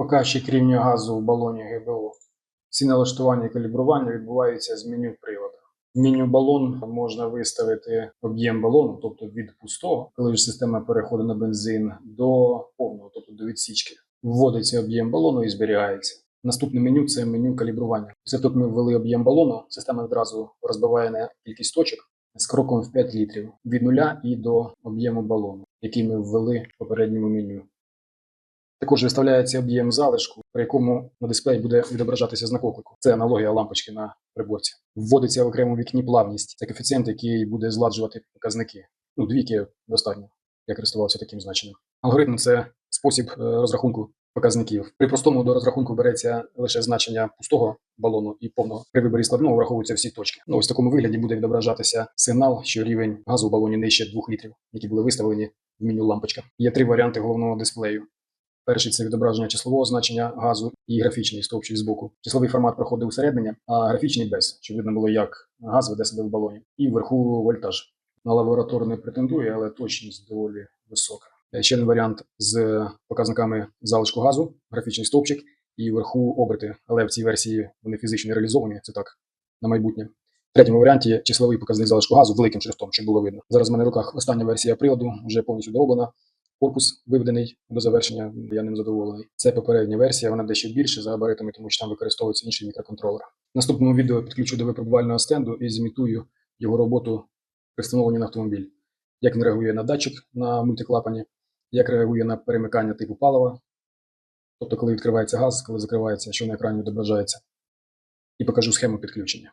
Показчик рівня газу в балоні ГБО. Всі налаштування і калібрування відбуваються з меню приводу. В меню балон можна виставити об'єм балону, тобто від пустого, коли ж система переходить на бензин, до повного, тобто до відсічки. Вводиться об'єм балону і зберігається. Наступне меню це меню калібрування. Після того, ми ввели об'єм балону, система відразу розбиває на кількість точок з кроком в 5 літрів від нуля і до об'єму балону, який ми ввели в попередньому меню. Також виставляється об'єм залишку, при якому на дисплеї буде відображатися знак оклику. Це аналогія лампочки на приборці. Вводиться в окремому вікні плавність. Це коефіцієнт, який буде зладжувати показники. Ну, двійки достатньо. Я користувався таким значенням. Алгоритм це спосіб е, розрахунку показників. При простому до розрахунку береться лише значення пустого балону і повного. При виборі складного враховуються всі точки. Ну, ось в такому вигляді буде відображатися сигнал, що рівень газу в балоні нижче 2 літрів, які були виставлені в меню лампочка. Є три варіанти головного дисплею. Перший це відображення числового значення газу і графічний стовпчик збоку. Числовий формат проходить усереднення, а графічний без, щоб видно було, як газ веде себе в балоні. І вверху вольтаж. На лабораторний не претендує, але точність доволі висока. Е, Ще один варіант з показниками залишку газу, графічний стовпчик і вверху оберти. Але в цій версії вони фізично реалізовані. Це так на майбутнє. В третьому варіанті числовий показник залишку газу великим шрифтом, щоб було видно. Зараз в мене в руках остання версія приладу, вже повністю дороблена. Корпус виведений до завершення, я ним задоволений. Це попередня версія, вона дещо більше за габаритами, тому що там використовується інший мікроконтролер. В наступному відео підключу до випробувального стенду і зімітую його роботу при встановленні на автомобіль. Як він реагує на датчик на мультиклапані, як реагує на перемикання типу палива, тобто коли відкривається газ, коли закривається, що на екрані відображається. І покажу схему підключення.